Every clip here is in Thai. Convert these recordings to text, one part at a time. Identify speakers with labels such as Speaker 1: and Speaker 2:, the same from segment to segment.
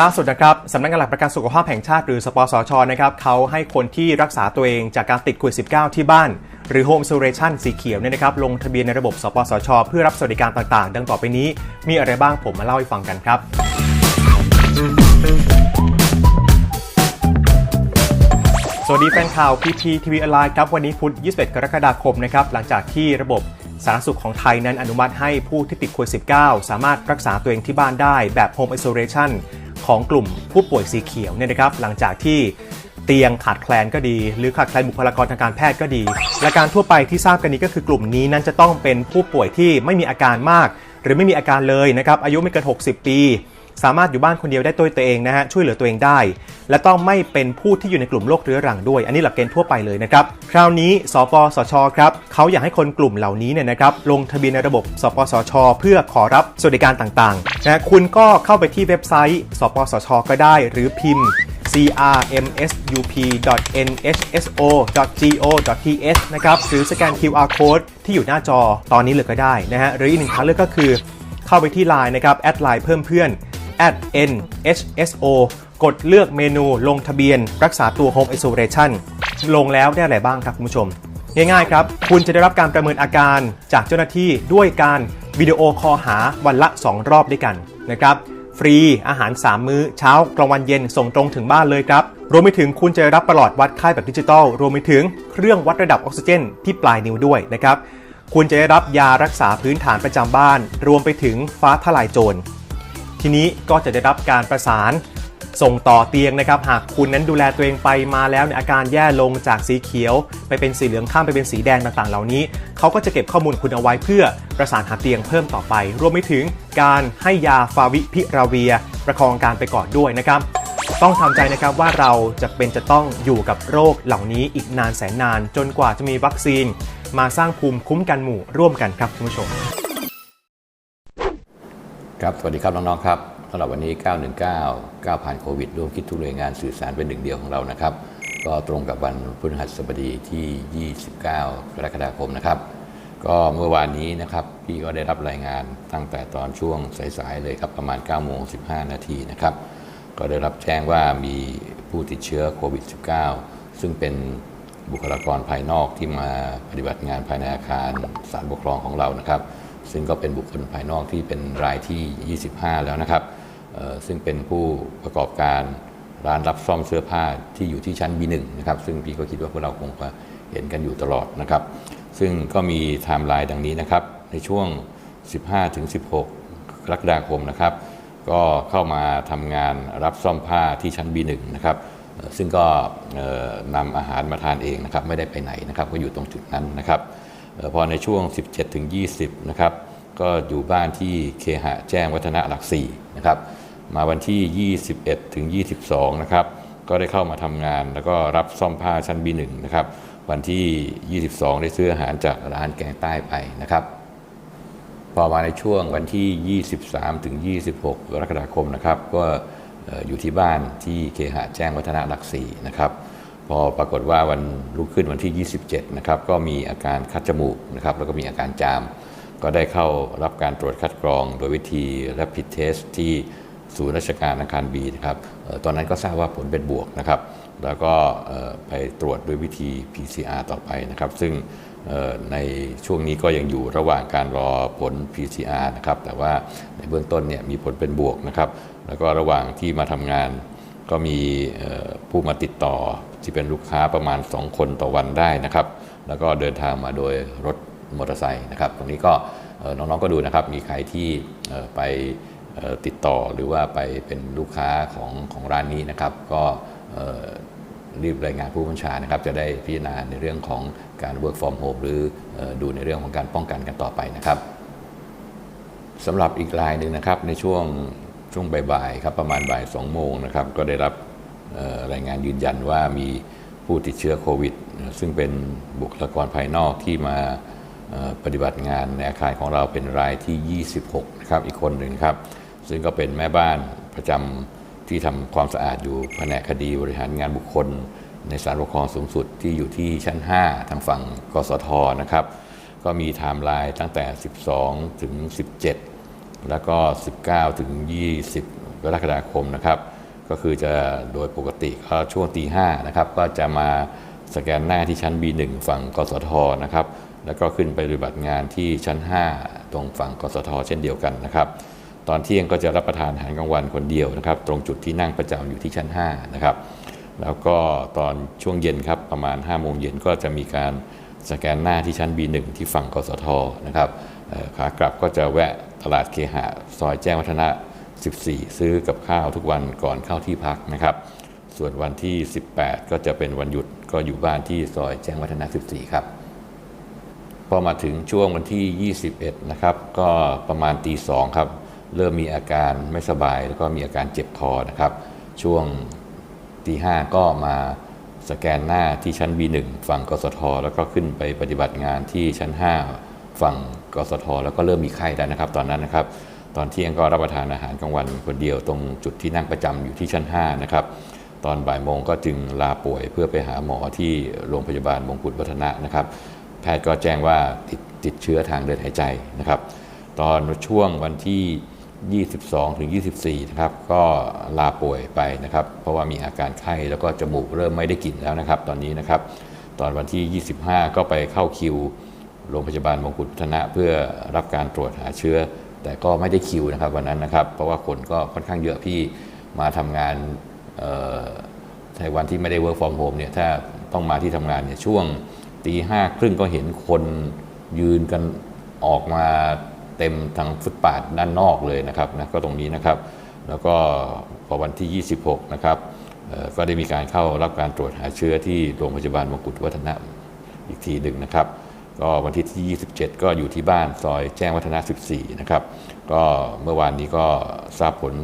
Speaker 1: ล่าสุดนะครับสำนักงานหลักประกันสุขภาพแห่งชาติหรือสปสชนะครับเขาให้คนที่รักษาตัวเองจากการติดโควิด -19 ที่บ้าน หรือ Home Isolation สีเขียวเนี่ยนะครับลงทะเบียนในระบบสปสช เพื่อรับสวัสดิการต่างๆ ดังต่อไปนี้มีอะไรบ้างผมมาเล่าให้ฟังกันครับสวัสดีแฟนข่าว PP TV ออนไลน์ครับวันนี้พุธ 21 กรกฎาคมนะครับหลังจากที่ระบบสาธารณสุขของไทยนั้นอนุมัติให้ผู้ที่ติดโควิด -19 สามารถรักษาตัวเองที่บ้านได้แบบ Home Isolation ของกลุ่มผู้ป่วยสีเขียวเนี่ยนะครับหลังจากที่เตียงขาดแคลนก็ดี หรือขาดแคลนบุคลากรทางการแพทย์ก็ดีและการทั่วไปที่ทราบกันนี้ก็คือกลุ่มนี้นั้นจะต้องเป็นผู้ป่วยที่ไม่มีอาการมาก หรือไม่มีอาการเลยนะครับอายุไม่เกิน 60 ปี สามารถอยู่บ้านคนเดียวได้ตัวตัวเองนะฮะช่วยเหลือตัวเองได้ และต้องไม่เป็นผู้ที่อยู่ในกลุ่มโรคเรื้อรังด้วย อันนี้หลักเกณฑ์ทั่วไปเลยนะครับคราวนี้สปสชครับเขาอยากให้คนกลุ่มเหล่านี้เนี่ยนะครับลงทะเบียนในระบบสปสช เพื่อขอรับสวัสดิการต่างๆนะคุณก็เข้าไปที่เว็บไซต์สปสช ก็ได้หรือพิมพ์ crmsup.nhso.go.th นะครับหรือสแกน QR code ที่อยู่หน้าจอตอนนี้เลยก็ได้นะฮะหรืออีกหนึ่งทางเลือกก็คือ เข้าไปที่ Line นะครับแอดไลน์เพิ่มเพื่อน @nhso กดเลือกเมนูลงทะเบียน รักษาตัว Home Isolation ลงแล้วได้อะไรบ้างครับคุณผู้ชม ง่ายๆครับ คุณจะได้รับการประเมินอาการจากเจ้าหน้าที่ด้วยการวิดีโอคอลหาวันละ 2 รอบด้วยกันนะครับฟรีอาหาร 3 มื้อเช้ากลางวันเย็นส่งตรงถึงบ้านเลยครับ รวมไปถึงคุณจะรับประหลอดวัดไข้แบบดิจิตอลรวมไปถึงเครื่องวัดระดับออกซิเจน ที่ปลายนิ้วด้วยนะครับคุณจะได้รับยารักษาพื้นฐานประจำบ้าน รวมไปถึงฟ้าทลายโจร ทีนี้ก็จะได้รับการประสานส่งต่อเตียงนะครับ หากคุณนั้นดูแลตัวเองไปมาแล้วในอาการแย่ลงจากสีเขียว ไปเป็นสีเหลืองข้ามไปเป็นสีแดงต่างๆ เหล่านี้ เขาก็จะเก็บข้อมูลคุณเอาไว้เพื่อประสานหาเตียงเพิ่มต่อไป รวมไปถึงการให้ยาฟาวิพิราเวีย ประคองการไปก่อนด้วยนะครับ ต้องทำใจนะครับว่าเราจะเป็นจะต้องอยู่กับโรคเหล่านี้อีกนานแสนนาน จนกว่าจะมีวัคซีน มาสร้างภูมิคุ้มกันหมู่ร่วมกันครับคุณผู้ชม
Speaker 2: ครับ สวัสดีครับน้อง ๆ ครับสำหรับวันนี้ 919 9ผ่านโควิดร่วมคิดทุกหน่วยงานสื่อสารเป็นหนึ่งเดียวของเรานะครับ ก็ตรงกับวันพฤหัสบดีที่ 29 กรกฎาคมนะครับ ก็เมื่อวานนี้นะครับ พี่ก็ได้รับรายงานตั้งแต่ตอนช่วงสาย ๆ เลยครับ ประมาณ9โมง15 นาทีนะครับ ก็ได้รับแจ้งว่ามีผู้ติดเชื้อโควิด -19 ซึ่งเป็นบุคลากรภายนอกที่มาปฏิบัติงานภายในอาคารศาลปกครองของเรานะครับ ซึ่งก็เป็นบุคคลภายนอกที่เป็นรายที่ 25 แล้วนะครับ ซึ่งเป็นผู้ประกอบการร้านรับซ่อมเสื้อผ้าที่อยู่ที่ชั้น B1 นะครับ ซึ่งพี่ก็คิดว่าพวกเราคงจะเห็นกันอยู่ตลอดนะครับ ซึ่งก็มีไทม์ไลน์ดังนี้นะครับ ในช่วง 15-16กรกฎาคมนะครับ ก็เข้ามาทำงานรับซ่อมผ้าที่ชั้น B1 นะครับซึ่งก็เอ่อนำอาหารมาทานเองนะครับ ไม่ได้ไปไหนนะครับ ก็อยู่ตรงจุดนั้นนะครับ พอในช่วง 17ถึง20 นะครับ ก็อยู่บ้านที่เคหะแจ้งวัฒนะหลัก4นะครับ มาวันที่ 21ถึง22 นะครับ ก็ได้เข้ามาทำงาน แล้วก็รับซ่อมผ้าชั้น B1 นะครับ วันที่ 22 ได้ซื้ออาหารจากร้านแกงใต้ไปนะครับ พอมาในช่วงวันที่ 23ถึง26 กรกฎาคมนะครับ ก็เอ่ออยู่ที่บ้านที่เคหะแจ้งวัฒนะหลักสี่นะครับ พอปรากฏว่าวันรุ่งขึ้นวันที่ 27 นะครับ ก็มีอาการคัดจมูกนะครับ แล้วก็มีอาการจาม ก็ได้เข้ารับการตรวจคัดกรอง โดยวิธี rapid test ที่ศูนย์ราชการอาคารบีนะครับ ตอนนั้นก็ทราบว่าผลเป็นบวกนะครับ แล้วก็ไปตรวจด้วยวิธี PCR ต่อไปนะครับ ซึ่งในช่วงนี้ก็ยังอยู่ระหว่างการรอผล PCR นะครับ แต่ว่าในเบื้องต้นเนี่ยมีผลเป็นบวกนะครับ แล้วก็ระหว่างที่มาทำงานก็มีผู้มาติดต่อ ที่เป็นลูกค้าประมาณ 2 คนต่อวันได้นะครับ แล้วก็เดินทางมาโดยรถมอเตอร์ไซค์นะครับ ตรงนี้ก็น้องๆก็ดูนะครับ มีใครที่ไปติดต่อหรือว่าไปเป็นลูกค้าของของร้านนี้นะครับ ก็รีบรายงานผู้บัญชานะครับ จะได้พิจารณาในเรื่องของการ work from home หรืออดูในเรื่องของการป้องกันกันต่อไปนะครับสำหรับอีกรายหนึ่งนะครับในช่วงช่วงบ่ายๆครับประมาณบ่าย2โมงนะครับก็ได้รับ รายงานยืนยันว่ามีผู้ติดเชื้อโควิด ซึ่งเป็นบุคลากรภายนอกที่มาปฏิบัติงานในอาคารของเราเป็นรายที่ 26 นะครับ อีกคนหนึ่งครับ ซึ่งก็เป็นแม่บ้านประจำที่ทำความสะอาดอยู่แผนกคดีบริหารงานบุคคล ในศาลปกครองสูงสุดที่อยู่ที่ชั้น 5 ทางฝั่งกสทนะครับ ก็มีไทม์ไลน์ตั้งแต่ 12 ถึง 17 แล้วก็ 19 ถึง 20 กรกฎาคมนะครับ ก็คือจะโดยปกติก็ช่วงตีห้านะครับก็จะมาสแกนหน้าที่ชั้น B1 ฝั่งกสทนะครับ แล้วก็ขึ้นไปปฏิบัติงานที่ชั้น 5 ตรงฝั่งกสทเช่นเดียวกันนะครับ ตอนเที่ยงก็จะรับประทานอาหารกลางวันคนเดียวนะครับ ตรงจุดที่นั่งประจำอยู่ที่ชั้น5นะครับแล้วก็ตอนช่วงเย็นครับประมาณ5โมงเย็นก็จะมีการสแกนหน้าที่ชั้น B1 ที่ฝั่งกสทนะครับขากลับก็จะแวะตลาดเคหะซอยแจ้งวัฒนะ 14 ซื้อกับข้าวทุกวันก่อนเข้าที่พักนะครับ ส่วนวันที่ 18 ก็จะเป็นวันหยุดก็อยู่บ้านที่ซอยแจ้งวัฒนะ 14 ครับ พอมาถึงช่วงวันที่ 21 นะครับ ก็ประมาณตีสองครับ เริ่มมีอาการไม่สบายแล้วก็มีอาการเจ็บคอนะครับ ช่วงตีห้าก็มาสแกนหน้าที่ชั้น B1 ฝั่งกสท แล้วก็ขึ้นไปปฏิบัติงานที่ชั้น 5 ฝั่งกสท แล้วก็เริ่มมีไข้แล้วนะครับ ตอนนั้นนะครับ ตอนเที่ยงก็รับประทานอาหารกลางวันคนเดียวตรงจุดที่นั่งประจำอยู่ที่ชั้น5นะครับตอนบ่ายโมงก็จึงลาป่วยเพื่อไปหาหมอที่โรงพยาบาลมงกุฎวัฒนะนะครับ แพทย์ก็แจ้งว่าติดติดเชื้อทางเดินหายใจนะครับ ตอนช่วงวันที่ 22 ถึง 24 นะครับ ก็ลาป่วยไปนะครับ เพราะว่ามีอาการไข้แล้วก็จมูกเริ่มไม่ได้กลิ่นแล้วนะครับ ตอนนี้นะครับ ตอนวันที่ 25 ก็ไปเข้าคิว โรงพยาบาลมงกุฎวัฒนะ เพื่อรับการตรวจหาเชื้อ แต่ก็ไม่ได้คิวนะครับวันนั้นนะครับ เพราะว่าคนก็ค่อนข้างเยอะพี่มาทำงานในวันที่ไม่ได้ work from home เนี่ยถ้าต้องมาที่ทำงานเนี่ยช่วงตีห้าครึ่งก็เห็นคนยืนกันออกมาเต็มทางฟุตปาดด้านนอกเลยนะครับนะก็ตรงนี้นะครับ แล้วก็พอวันที่ 26 นะครับก็ได้มีการเข้ารับการตรวจหาเชื้อที่โรงพยาบาลมงกุฎวัฒนะอีกทีหนึ่งนะครับ ก็วันที่ที่ 27 ก็อยู่ที่บ้านซอยแจ้งวัฒนะ 14 นะครับ ก็เมื่อวานนี้ก็ทราบผล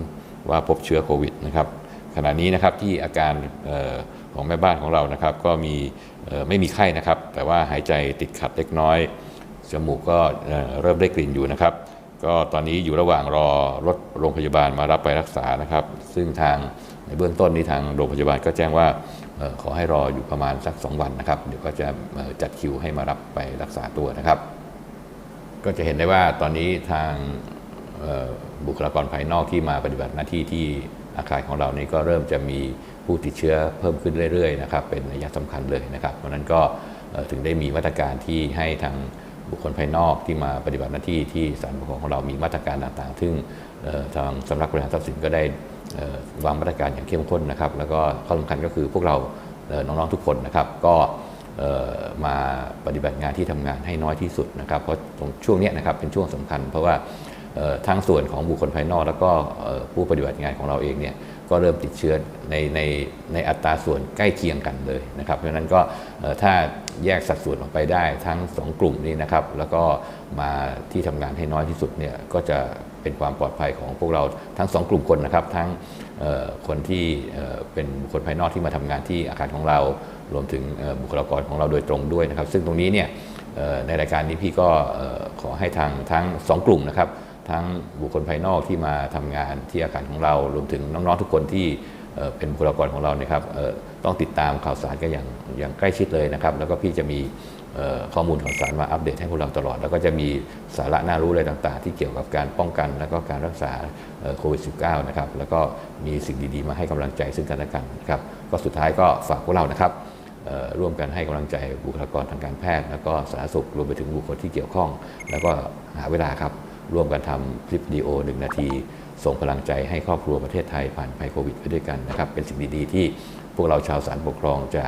Speaker 2: ว่าพบเชื้อโควิดนะครับ ขณะนี้นะครับที่อาการออของแม่บ้านของเรานะครับก็มีไม่มีไข้นะครับ แต่ว่าหายใจติดขัดเล็กน้อย จมูกก็เเริ่มได้กลิ่นอยู่นะครับ ก็ตอนนี้อยู่ระหว่างรอรถโรงพยาบาลมารับไปรักษานะครับ ซึ่งทางในเบื้องต้นนี้ทางโรงพยาบาลก็แจ้งว่า ขอให้รออยู่ประมาณสัก 2 วันนะครับ เดี๋ยวก็จะจัดคิวให้มารับไปรักษาตัวนะครับ ก็จะเห็นได้ว่าตอนนี้ทางบุคลากรภายนอกที่มาปฏิบัติหน้าที่ที่อาคารของเรานี่ก็เริ่มจะมีผู้ติดเชื้อเพิ่มขึ้นเรื่อยๆนะครับเป็นระยะสำคัญเลยนะครับเพราะนั้นก็ถึงได้มีมาตรการที่ให้ทางบุคคลภายนอกที่มาปฏิบัติหน้าที่ที่ศาลปกครองของเรามีมาตรการต่างๆ ซึ่ง ทางสำนักบริหารทรัพย์สินก็ได้วางมาตรการอย่างเข้มข้นนะครับ แล้วก็ข้อสำคัญก็คือพวกเราเน้องๆทุกคนนะครับ ก็มาปฏิบัติงานที่ทำงานให้น้อยที่สุดนะครับ เพราะตรงช่วงนี้นะครับเป็นช่วงสำคัญ เพราะว่าทั้งส่วนของบุคคลภายนอกแล้วก็ผู้ปฏิบัติงานของเราเองเนี่ยก็เริ่มติดเชื้อในในในอัตราส่วนใกล้เคียงกันเลยนะครับ เพราะฉะนั้นก็ถ้าแยกสัดส่วนออกไปได้ทั้งสองกลุ่มนี้นะครับ แล้วก็มาที่ทำงานให้น้อยที่สุดเนี่ยก็จะ เป็นความปลอดภัยของพวกเราทั้งสองกลุ่มคนนะครับ ทั้งคนที่เป็นบุคคลภายนอกที่มาทำงานที่อาคารของเรา รวมถึงบุคลากรของเราโดยตรงด้วยนะครับ ซึ่งตรงนี้เนี่ยในรายการนี้พี่ก็ขอให้ทางทั้งสองกลุ่มนะครับ ทั้งบุคคลภายนอกที่มาทำงานที่อาคารของเรา รวมถึงน้องๆทุกคนที่เป็นบุคลากรของเรานี่ยครับ ต้องติดตามข่าวสารกันอย่างอย่างใกล้ชิดเลยนะครับ แล้วก็พี่จะมีข้อมูลข่าวสารมาอัปเดตให้พวกเราตลอด แล้วก็จะมีสาระน่ารู้อะไรต่างๆ ที่เกี่ยวกับการป้องกัน แล้วก็การรักษาโควิด -19 นะครับ แล้วก็มีสิ่งดีๆ มาให้กำลังใจซึ่งกันและกันนะครับ ก็สุดท้ายก็ฝากพวกเรานะครับร่วมกันให้กำลังใจบุคลากรทางการแพทย์ แล้วก็สาธารณสุขรวมไปถึงบุคคลที่เกี่ยวข้อง แล้วก็หาเวลาครับร่วมกันทำคลิปวิดีโอหนึ่งนาที ส่งพลังใจให้ครอบครัวประเทศไทยผ่านภัยโควิดไปด้วยกันนะครับเป็นสิ่งดีๆ ที่ พวกเราชาวสารปกครองจะ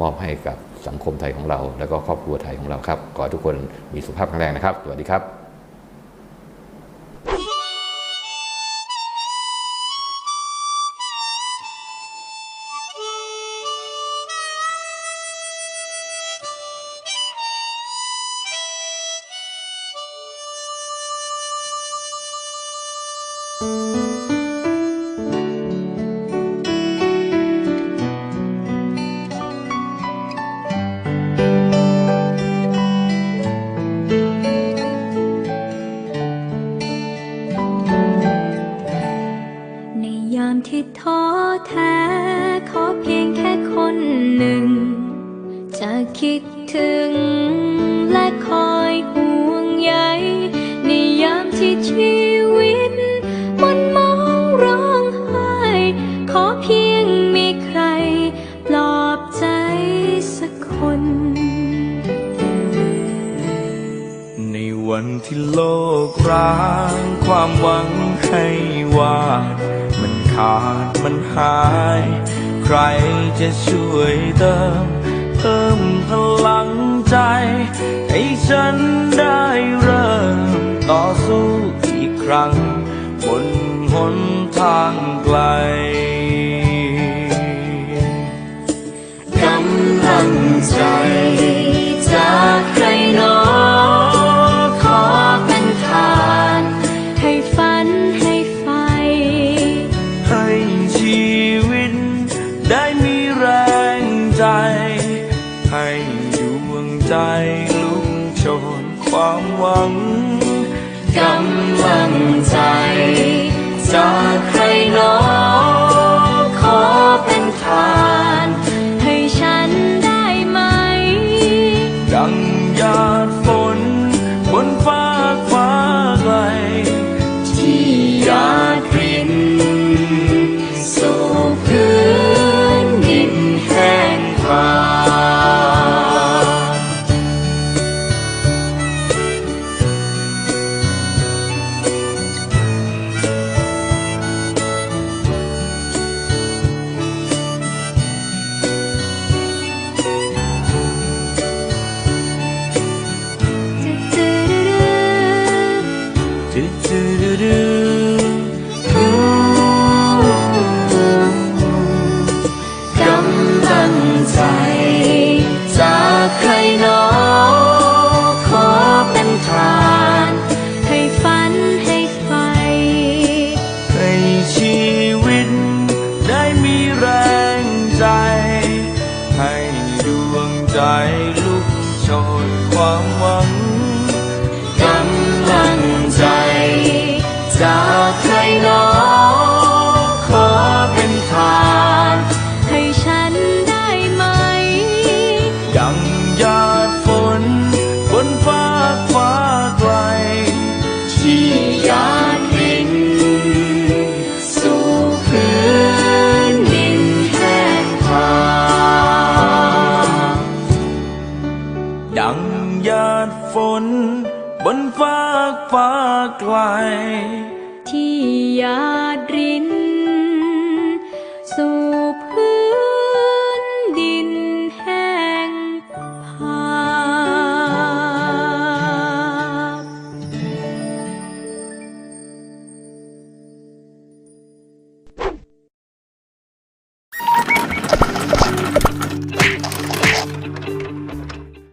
Speaker 2: มอบให้กับสังคมไทยของเรา แล้วก็ครอบครัวไทยของเราครับ ขอทุกคนมีสุขภาพแข็งแรงนะครับ สวัสดีครับ
Speaker 3: ใน คิดถึงและคอยห่วงใยในยามที่ชีวิต มั
Speaker 4: นมองร้องไห้ ขอเพียงมีใคร ปล
Speaker 3: อบใจสักคน ใน
Speaker 4: วันที่โลกร้างความหวัง
Speaker 3: ให้วาด มั
Speaker 4: นขา
Speaker 3: ดมันหาย ใคร
Speaker 4: จะช่วยเติม เพิ่ม
Speaker 3: พลังใจ ให้ฉันได้เริ่ม
Speaker 4: ต่อสู้อีก
Speaker 3: ครั้ง บนห
Speaker 4: นทางไกล
Speaker 3: กำลังใจ why